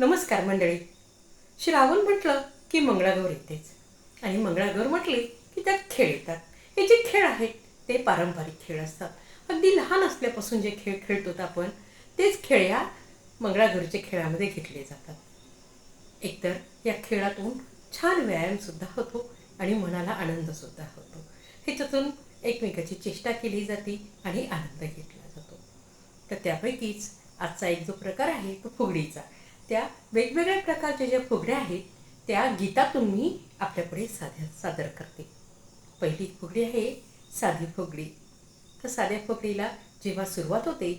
नमस्कार मंडळी. श्रावण म्हटलं की मंगळागौर येतेच. आणि मंगळागौर म्हटली की त्यात खेळ येतात. हे जे खेळ आहेत ते पारंपरिक खेळ असतात. अगदी लहान असल्यापासून जे खेळ खेळतो आपण तेच खेळ या मंगळागौरीच्या खेळामध्ये घेतले जातात. एकतर या खेळातून छान व्यायामसुद्धा होतो आणि मनाला आनंदसुद्धा होतो. ह्याच्यातून एकमेकाची चेष्टा केली जाते आणि आनंद घेतला जातो. तर त्यापैकीच आजचा एक जो प्रकार आहे तो फुगडीचा. त्या वेगवेगळ्या प्रकारच्या ज्या फुगड्या आहेत त्या गीतातून मी आपल्यापुढे साध्या सादर करते. पहिली फुगडी आहे साधी फुगडी. तर साध्या फुगडीला जेव्हा सुरुवात होते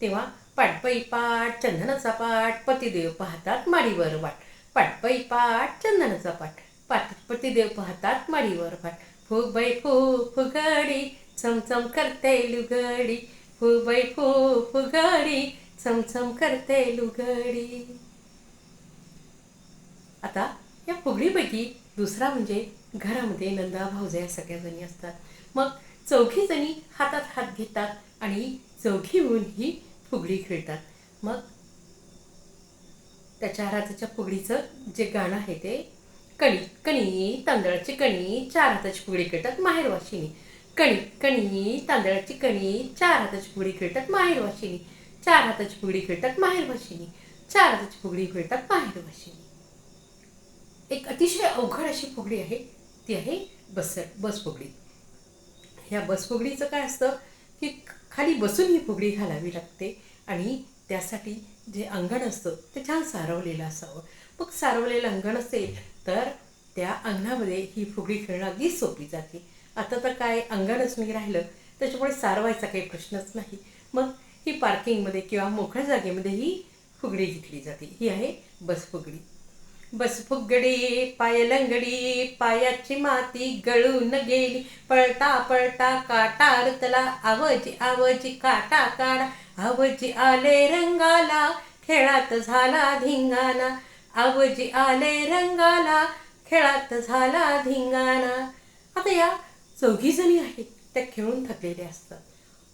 तेव्हा पाटपई पाट चंदनाचा पाठ पतिदेव पाहतात माडीवर वाट. पाटपई पाट चंदनाचा पाठ पाट पतिदेव पाहतात माडीवर वाट. फुग बाई फू फुगडी चमचम करते लुगडी. फुग बाई फू फुगडी चमचम करते लुगडी. आता या फुगडीपैकी दुसरा म्हणजे घरामध्ये नंदा भाऊजया या सगळ्या जणी असतात. मग चौघी जणी हातात हात घेतात आणि चौघी मिळून ही फुगडी खेळतात. मग त्या चार हाताच्या फुगडीचं जे गाणं आहे ते कणी कणी तांदळाची कणी चार हाताची फुगडी खेळतात माहेरवाशिनी. कणी कणी तांदळाची कणी चार हाताची फुगडी खेळतात माहेरवाशिनी. चार हाताची फुगडी खेळतात माहेरवाशिनी. चार हाताची फुगडी खेळतात माहेरवाशिनी. एक अतिशय अवघड अशी फुगडी आहे. ती आहे बस बस फुगडी. ह्या बस फुगडीचं काय असतं की खाली बसून ही फुगडी घालावी लागते आणि त्यासाठी जे अंगण असतं ते छान सारवलेलं असावं. मग सारवलेलं अंगण असेल तर त्या अंगणामध्ये ही फुगडी खेळणं अगदी सोपी जाते. आता तर काय अंगणच नाही राहिलं त्याच्यामुळे सारवायचा काही प्रश्नच नाही. मग ही पार्किंगमध्ये किंवा मोकळ्या जागेमध्ये ही फुगडी घेतली जाते. ही आहे बस फुगडी. बस फुगडी पाय लंगडी पायाची माती गळून गेली. पळता पळता काटा रुतला आवजी आवजी काटा काढा. आवजी आले रंगाला खेळात झाला धिंगाणा. आवजी आले रंगाला खेळात झाला धिंगाणा. आता या चौघी जणी आहेत त्या खेळून थकलेल्या असतात.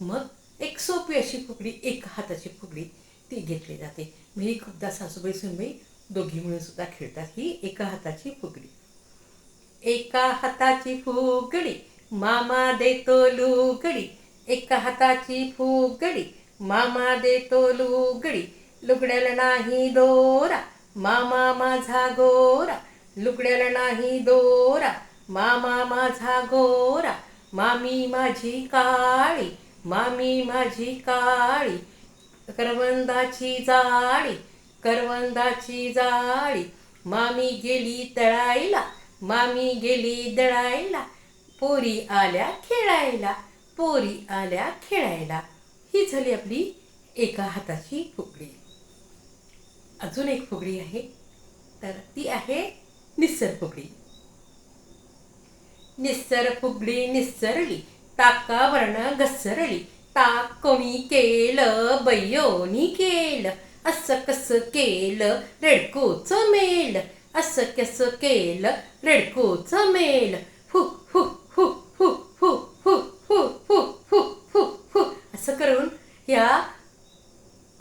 मग एक सोपी अशी फुगडी एक हाताची फुगडी ती घेतली जाते. मी खूपदा सासूबाई सुनबाई दोघी मिळून सुद्धा खेळतात ही एका हाताची फुगडी. एका हाताची फुगडी मामा देतो लुगडी. एका हाताची फुगडी मामा देतो लुगडी. लुगड्याला नाही दोरा मामा माझा गोरा. लुगड्याला नाही दोरा मामा माझा गोरा. मामी माझी काळी मामी माझी काळी. करवंदाची जाळी करवंदाची जाळी. मामी गेली तळायला मामी गेली दळायला पोरी आल्या खेळायला पोरी आल्या खेळायला. ही झाली आपली एका हाताची फुगडी. अजून एक फुगडी आहे. तर ती आहे निस्सर फुगडी. निस्सर फुगडी निस्सरली ताकावरनं घसरली. ताक कोणी केलं बैयोनी केलं. असं कसं केलं रेडकोचं मेल असं कसं केलं रेडकोचं मेल हु हु हु हु हु हु हु हु हु हु हु असं करून या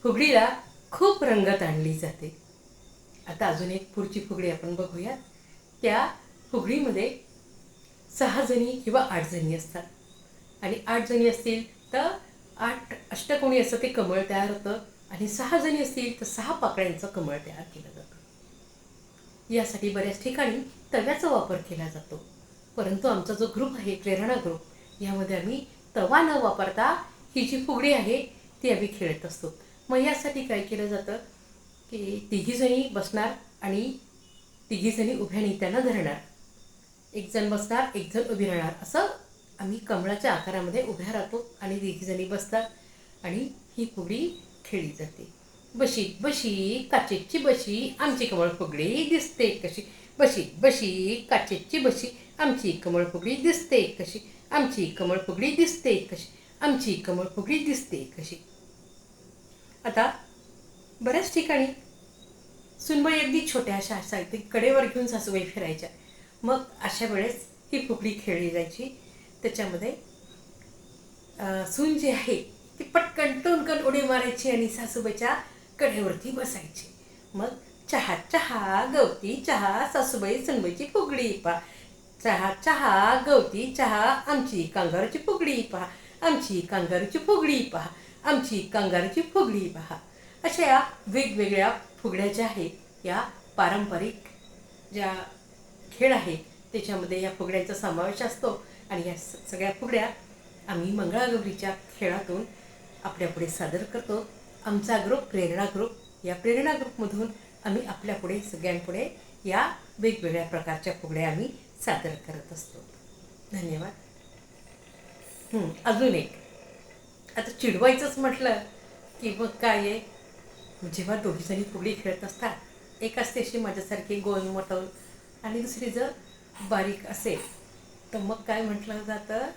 फुगडीला खूप रंगत आणली जाते आता अजून एक पुढची फुगडी आपण बघूयात त्या फुगडीमध्ये सहा जणी किंवा आठ जणी असतात आणि आठ जणी असतील तर आठ अष्टकोणी असं ते कमळ तयार होतं आणि सहा जणी असतील तर सहा पाकळ्यांचं कमळ तयार केलं जातं. यासाठी बऱ्याच ठिकाणी तव्याचा वापर केला जातो. परंतु आमचा जो ग्रुप आहे प्रेरणा ग्रुप यामध्ये आम्ही तवा न वापरता ही जी फुगडी आहे ती आम्ही खेळत असतो. मग यासाठी काय केलं जातं की तिघीजणी बसणार आणि तिघीजणी उभ्या नेत्यांना धरणार. एक जण बसणार एक जण उभी राहणार. असं आम्ही कमळाच्या आकारामध्ये उभ्या राहतो आणि तिघीजणी बसतात आणि ही फुगडी खेळली जाते. बशी बशी काचेची बशी आमची कमळ फुगडी दिसते कशी. बशी बशी काचेची बशी आमची कमळ फुगडी दिसते कशी. आमची कमळ फुगडी दिसते कशी. आमची कमळ फुगडी दिसते कशी. आता बऱ्याच ठिकाणी सुनबाई अगदी छोट्या अशा असायच्या कडेवर घेऊन सासूबाई फिरायच्या. मग अशा वेळेस ही फुगडी खेळली जायची. त्याच्यामध्ये सून जी आहे ती पटकन टणकन उडी मारायची आणि सासूबाईच्या कडेवरती बसायची. मग चहा चहा गवती चहा सासूबाई सनबाईची फुगडी पहा. चहा चहा गवती चहा आमची कांगारूची फुगडी पहा. आमची कांगारची फुगडी पहा. आमची कांगारूची फुगडी पहा. अशा या वेगवेगळ्या फुगड्या ज्या आहेत या पारंपरिक ज्या खेळ आहेत त्याच्यामध्ये या फुगड्यांचा समावेश असतो. आणि या स- सगळ्या फुगड्या आम्ही मंगळागौरीच्या खेळातून आपल्यापुढे सादर करतो. आमचा ग्रुप प्रेरणा ग्रुप या प्रेरणा ग्रुपमधून आम्ही आपल्यापुढे सगळ्यांपुढे या वेगवेगळ्या प्रकारच्या फुगड्या आम्ही सादर करत असतो. धन्यवाद. अजून एक. आता चिडवायचंच म्हटलं की मग काय आहे? जेव्हा दोघीजणी फुगडी खेळत असतात एक असते अशी माझ्यासारखी गोल मोठं आणि दुसरी जर बारीक असेल तर मग काय म्हटलं जातं?